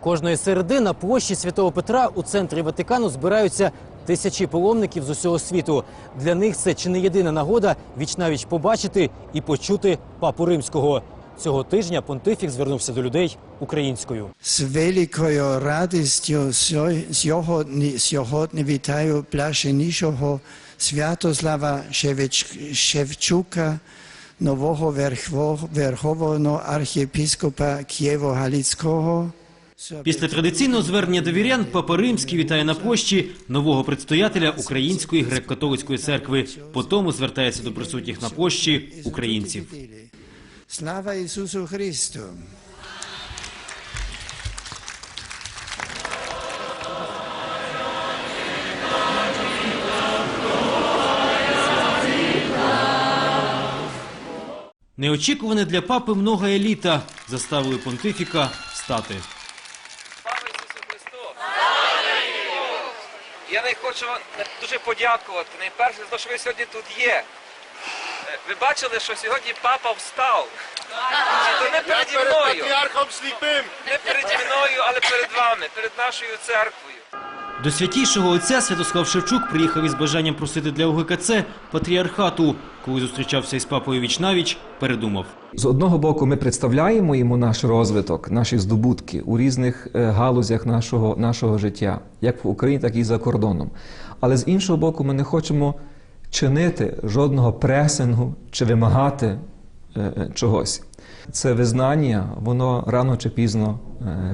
Кожної середи на площі Святого Петра у центрі Ватикану збираються тисячі паломників з усього світу. Для них це чи не єдина нагода вічнавіч побачити і почути папу римського. Цього тижня понтифік звернувся до людей українською. З великою радістю сьогодні, сьогодні вітаю блаженнішого Святослава Шевчука, нового верховного архієпископа Києво-Галицького. Після традиційного звернення до вірян Папа Римський вітає на площі нового предстоятеля Української греко-католицької церкви. Потому звертається до присутніх на площі українців. Слава Ісусу Христу! Неочікуване для папи многое літа заставили понтифіка встати. Слава Ісусу Христу! Я не хочу вам дуже подякувати. Найперше за те, що ви сьогодні тут є. Е, Ви бачили, що сьогодні папа встав. То не переді мною, не переді мною, але перед вами, перед нашою церквою. До святійшого отця Святослав Шевчук приїхав із бажанням просити для УГКЦ патріархату. Коли зустрічався із папою віч-навіч, передумав. З одного боку, ми представляємо йому наш розвиток, наші здобутки у різних е, галузях нашого, нашого життя, як в Україні, так і за кордоном. Але з іншого боку, ми не хочемо чинити жодного пресингу чи вимагати е, е, чогось. Це визнання, воно рано чи пізно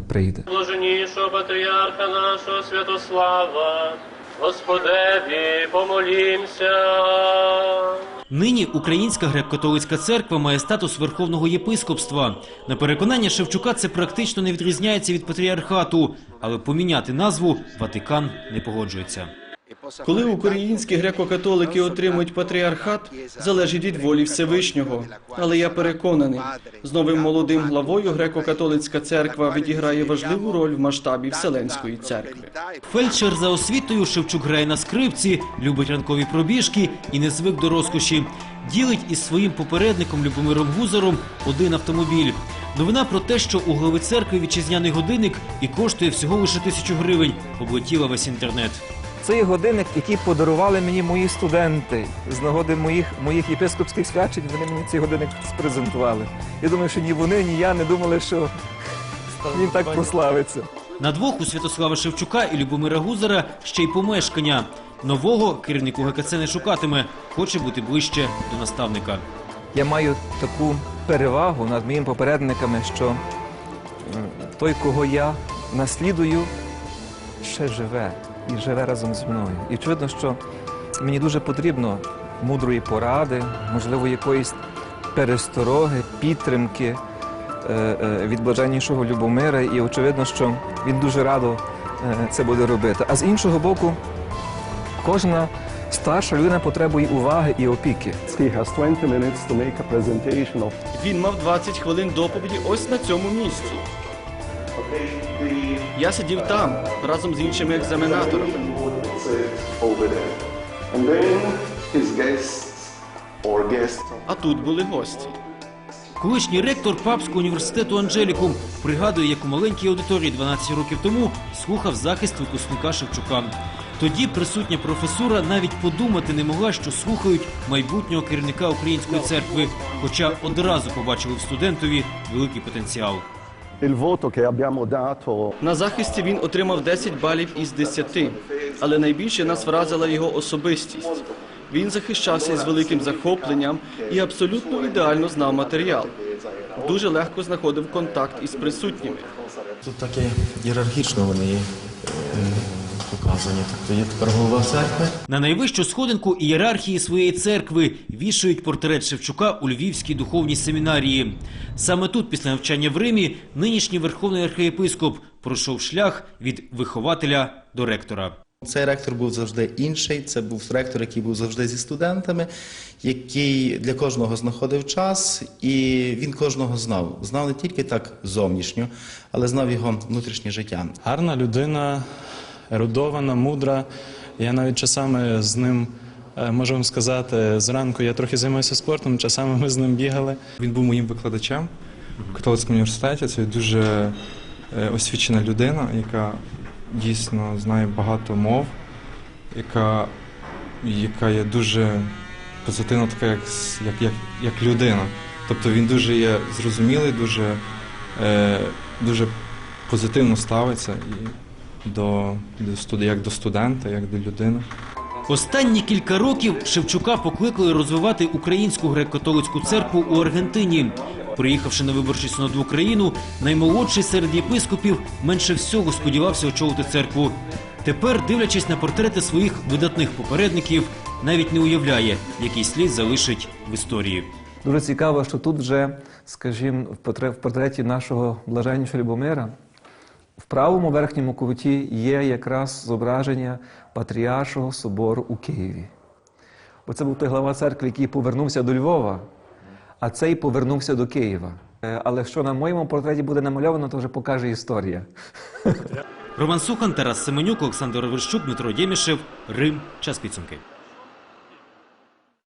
прийде. Блаженнішого патріарха нашого Святослава, Господеві, помолімся. Нині Українська греко-католицька церква має статус верховного єпископства. На переконання Шевчука це практично не відрізняється від патріархату, але поміняти назву Ватикан не погоджується. Коли українські греко-католики отримують патріархат, залежить від волі Всевишнього. Але я переконаний, з новим молодим главою греко-католицька церква відіграє важливу роль в масштабі Вселенської церкви. Фельдшер за освітою Шевчук грає на скрипці, любить ранкові пробіжки і не звик до розкоші. Ділить із своїм попередником Любомиром Гузаром один автомобіль. Новина про те, що у глави церкви вітчизняний годинник і коштує всього лише тисячу гривень, облетіла весь інтернет. Це є годинник, який подарували мені мої студенти. З нагоди моїх, моїх єпископських свячень вони мені цей годинник спрезентували. Я думаю, що ні вони, ні я не думали, що він так прославиться. На двох у Святослава Шевчука і Любомира Гузара ще й помешкання. Нового керівник УГКЦ не шукатиме, хоче бути ближче до наставника. Я маю таку перевагу над моїми попередниками, що той, кого я наслідую, ще живе і живе разом зі мною. І очевидно, що мені дуже потрібно мудрої поради, можливо, якоїсь перестороги, підтримки е, е, від блаженнішого Любомира. І очевидно, що він дуже радо е, це буде робити. А з іншого боку, кожна старша людина потребує уваги і опіки. He has 20 minutes to make a presentation of Він мав 20 хвилин доповіді ось на цьому місці. Я сидів там разом з іншими екзаменаторами. А тут були гості. Колишній ректор Папського університету Анджелікум пригадує, як у маленькій аудиторії 12 років тому слухав захист випускника Шевчука. Тоді присутня професура навіть подумати не могла, що слухають майбутнього керівника української церкви, хоча одразу побачили в студентові великий потенціал. На захисті він отримав 10 балів із 10, але найбільше нас вразила його особистість. Він захищався із великим захопленням і абсолютно ідеально знав матеріал. Дуже легко знаходив контакт із присутніми. Тут таке ієрархічно вони показані. Тобто є тепер голова церкви. На найвищу сходинку ієрархії своєї церкви вішають портрет Шевчука у Львівській духовній семінарії. Саме тут, після навчання в Римі, нинішній верховний архієпископ пройшов шлях від вихователя до ректора. Цей ректор був завжди інший. Це був ректор, який був завжди зі студентами, який для кожного знаходив час, і він кожного знав. Знав не тільки так зовнішньо, але знав його внутрішнє життя. Гарна людина, ерудована, мудра. Я навіть часами з ним е, вам сказати, зранку я трохи займаюся спортом, часами ми з ним бігали. Він був моїм викладачем в католицькому університеті. Це дуже е, освічена людина, яка дійсно знає багато мов, яка, яка є дуже позитивна, така як, як, як людина. Тобто він дуже є зрозумілий, дуже, е, дуже позитивно ставиться і до, до студ- як до студента, як до людини. Останні кілька років Шевчука покликали розвивати українську греко-католицьку церкву у Аргентині. Приїхавши на виборчий синод в Україну, наймолодший серед єпископів менше всього сподівався очолити церкву. Тепер, дивлячись на портрети своїх видатних попередників, навіть не уявляє, який слід залишить в історії. Дуже цікаво, що тут вже, скажімо, в потре- в портреті нашого блаженнішого Любомира в правому верхньому куті є якраз зображення Патріаршого собору у Києві. Оце був той глава церкви, який повернувся до Львова, а цей повернувся до Києва. Е, Але що на моєму портреті буде намальовано, то вже покаже історія. Роман Сухан, Тарас Семенюк, Олександр Верщук, Дмитро Ємішев. Рим. Час підсумки.